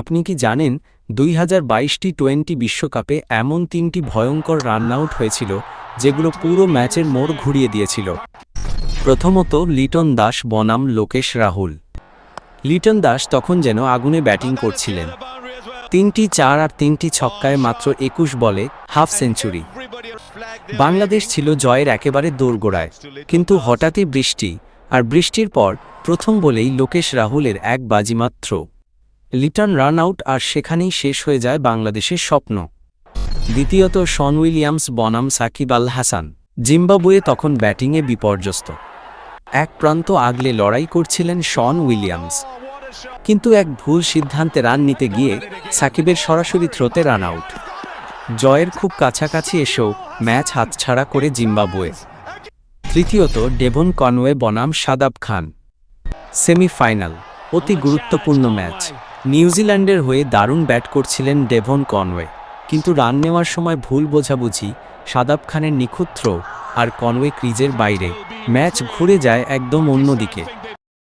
আপনি কি জানেন, দুই হাজার বাইশটি টোয়েন্টি বিশ্বকাপে এমন তিনটি ভয়ঙ্কর রান আউট হয়েছিল, যেগুলো পুরো ম্যাচের মোড় ঘুরিয়ে দিয়েছিল? প্রথমত, লিটন দাস বনাম লোকেশ রাহুল। লিটন দাস তখন যেন আগুনে ব্যাটিং করছিলেন। তিনটি চার আর তিনটি ছক্কায় মাত্র একুশ বলে হাফ সেঞ্চুরি। বাংলাদেশ ছিল জয়ের একেবারে দোরগোড়ায়, কিন্তু হঠাৎই বৃষ্টি, আর বৃষ্টির পর প্রথম বলেই লোকেশ রাহুলের এক বাজিমাত্র। লিটন রান আউট আর সেখানেই শেষ হয়ে যায় বাংলাদেশের স্বপ্ন। দ্বিতীয়ত শন উইলিয়ামস, বনাম, সাকিব আল হাসান। জিম্বাবুয়ে তখন ব্যাটিংয়ে বিপর্যস্ত। এক প্রান্ত আগলে লড়াই করছিলেন শন উইলিয়ামস। কিন্তু এক ভুল সিদ্ধান্তে রান নিতে গিয়ে সাকিবের সরাসরি থ্রোতে রান আউট। জয়ের খুব কাছাকাছি এসেও ম্যাচ হাতছাড়া করে জিম্বাবুয়ে। তৃতীয়ত ডেভন কনওয়ে, বনাম, সাদাব খান। সেমিফাইনাল। অতি গুরুত্বপূর্ণ ম্যাচ। নিউজিল্যান্ডের হয়ে দারুণ ব্যাট করছিলেন ডেভন কনওয়ে। কিন্তু রান নেওয়ার সময় ভুল বোঝাবুঝি, সাদাব খানের নিখুঁত আর কনওয়ে ক্রিজের বাইরে। ম্যাচ ঘুরে যায় একদম অন্যদিকে।